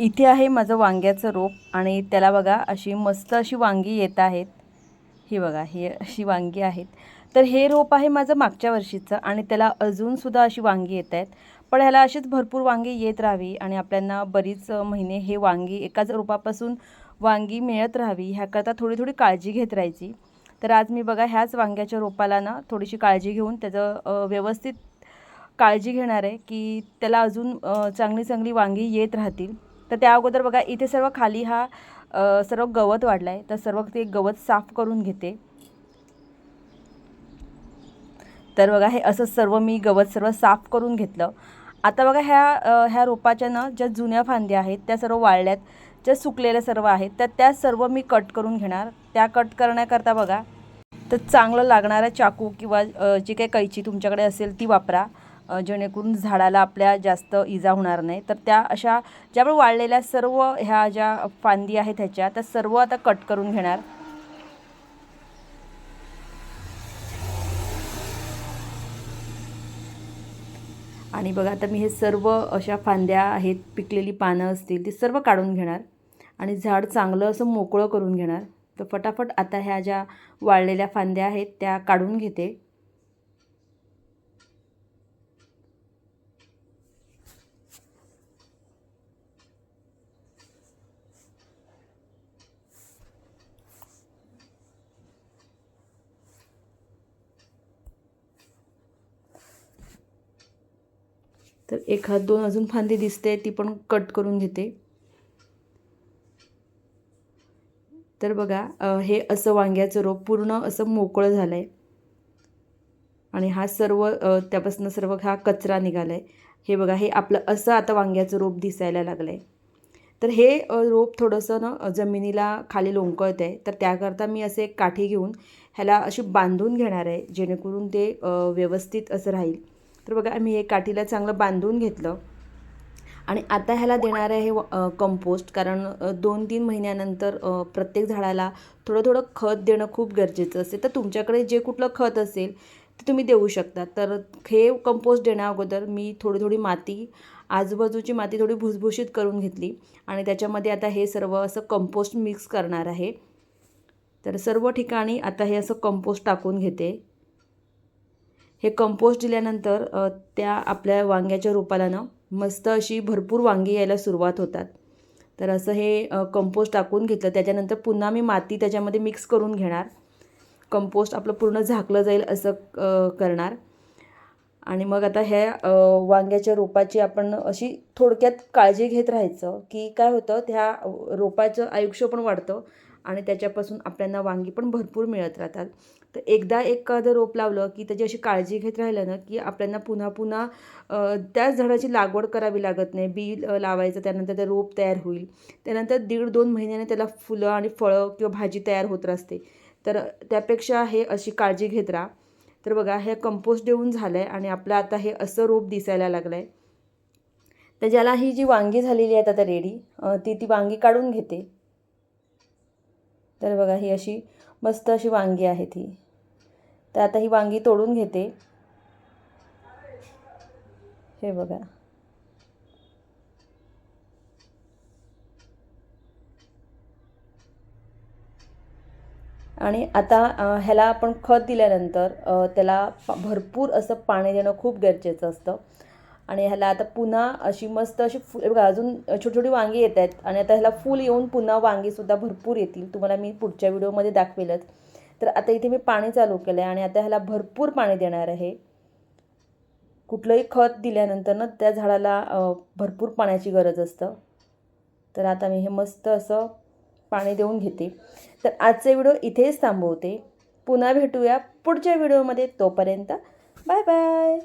इथे आहे माझं वांग्याचं रोप आणि त्याला बघा अशी मस्त अशी वांगी येत आहेत. ही बघा ही अशी वांगी आहेत. तर हे रोप आहे माझं मागच्या वर्षीचं आणि त्याला अजूनसुद्धा अशी वांगी येत आहेत. पण ह्याला अशीच भरपूर वांगी येत राहावी आणि आपल्याला बरीच महिने हे वांगी एकाच रोपापासून वांगी मिळत राहावी ह्याकरता थोडी थोडी काळजी घेत राहायची. तर आज मी बघा ह्याच वांग्याच्या रोपाला ना थोडीशी काळजी घेऊन त्याचं व्यवस्थित काळजी घेणार आहे की त्याला अजून चांगली चांगली वांगी येत राहतील. तर त्या अगोदर बघा इथे सर्व खाली हा सर्व गवत वाढला आहे तर सर्व ते गवत साफ करून घेते. तर बघा हे असं सर्व मी गवत सर्व साफ करून घेतलं. आता बघा ह्या ह्या रोपाच्या ना ज्या जुन्या फांद्या आहेत त्या सर्व वाळल्यात. ज्या सुकलेल्या सर्व आहेत तर त्या सर्व मी कट करून घेणार. त्या कट करण्याकरता बघा तर चांगलं लागणारा चाकू किंवा जी काही कैची तुमच्याकडे असेल ती वापरा. जेणेकरून झाडाला आपल्या जास्त इजा होणार नाही. तर त्या अशा ज्या पण वाळलेल्या सर्व ह्या ज्या फांदी आहेत ह्याच्या त्या सर्व आता कट करून घेणार. आणि बघा आता मी हे सर्व अशा फांद्या आहेत पिकलेली पानं असतील ती सर्व काढून घेणार. आणि झाड चांगलं असं मोकळं करून घेणार. तर फटाफट आता ह्या ज्या वाळलेल्या फांद्या आहेत त्या काढून घेते. तर एखाद दोन अजून फांदी दिसते ती पण कट करून घेते. तर बघा हे असं वांग्याचं रोप पूर्ण असं मोकळं झालं आहे आणि हा सर्व त्यापासून सर्व हा कचरा निघाला आहे हे बघा हे आपलं असं आता वांग्याचं रोप दिसायला लागलं आहे तर हे रोप थोडंसं ना जमिनीला खाली लोंकळत आहे तर त्याकरता मी असे एक काठी घेऊन ह्याला अशी बांधून घेणार आहे जेणेकरून ते व्यवस्थित असं राहील. तर बघा मी हे काठीला चांगलं बांधून घेतलं. आणि आता ह्याला देणार आहे हे कंपोस्ट कारण दोन तीन महिन्यानंतर प्रत्येक झाडाला थोडं थोडं खत देणं खूप गरजेचं असते. तर तुमच्याकडे जे कुठलं खत असेल ते तुम्ही देऊ शकता. तर हे कंपोस्ट देण्या अगोदर मी थोडी थोडी माती आजूबाजूची माती थोडी भुसभुशीत करून घेतली. आणि त्याच्यामध्ये आता हे सर्व असं कंपोस्ट मिक्स करणार आहे. तर सर्व ठिकाणी आता हे असं कंपोस्ट टाकून घेते. हे कंपोस्ट दिल्यानंतर त्या आपल्या वांग्याच्या रोपाला ना मस्त अशी भरपूर वांगी यायला सुरुवात होतात. तर असं हे कंपोस्ट टाकून घेतलं. त्याच्यानंतर पुन्हा मी माती त्याच्यामध्ये मिक्स करून घेणार. कंपोस्ट आपलं पूर्ण झाकलं जाईल असं करणार. आणि मग आता ह्या वांग्याच्या रोपाची आपण अशी थोडक्यात काळजी घेत राहायचं की काय होतं त्या रोपाचं आयुष्य पण वाढतं. आणि त्याच्यापासून आपल्याला वांगी पण भरपूर मिळत राहतात. तर एकदा एखादं रोप लावलं की त्याची अशी काळजी घेत राहिलं ना की आपल्याला पुन्हा पुन्हा त्याच झाडाची लागवड करावी लागत नाही. बी लावायचं त्यानंतर ते रोप तयार होईल. त्यानंतर दीड दोन महिन्याने त्याला फुलं आणि फळं किंवा भाजी तयार होत असते तर त्यापेक्षा हे अशी काळजी घेत राहा. तर बघा हे कंपोस्ट देऊन झालं आहे आणि आपलं आता हे असं रोप दिसायला लागलं आहे तर ज्याला ही जी वांगी झालेली आहेत आता रेडी ती ती वांगी काढून घेते. तर बघा ही अशी मस्त अशी वांगी आहेत ही तर आता ही वांगी तोडून घेते. हे बघा. आणि आता ह्याला आपण खत दिल्यानंतर त्याला भरपूर असं पाणी देणं खूप गरजेचं असतं. आणि ह्याला आता पुन्हा अशी मस्त अशी फु बघा अजून छोटी छोटी वांगी येत आहेत. आणि आता ह्याला फूल येऊन पुन्हा वांगीसुद्धा भरपूर येतील. तुम्हाला मी पुढच्या व्हिडिओमध्ये दाखवेलच. तर आता इथे मी पाणी चालू केलं आहे आणि आता ह्याला भरपूर पाणी देणार आहे. कुठलंही खत दिल्यानंतर ना त्या झाडाला भरपूर पाण्याची गरज असतं. तर आता मी हे मस्त असं पाणी देऊन घेते. तर आजचे व्हिडिओ इथेच थांबवते. पुन्हा भेटूया पुढच्या व्हिडिओमध्ये. तोपर्यंत बाय बाय.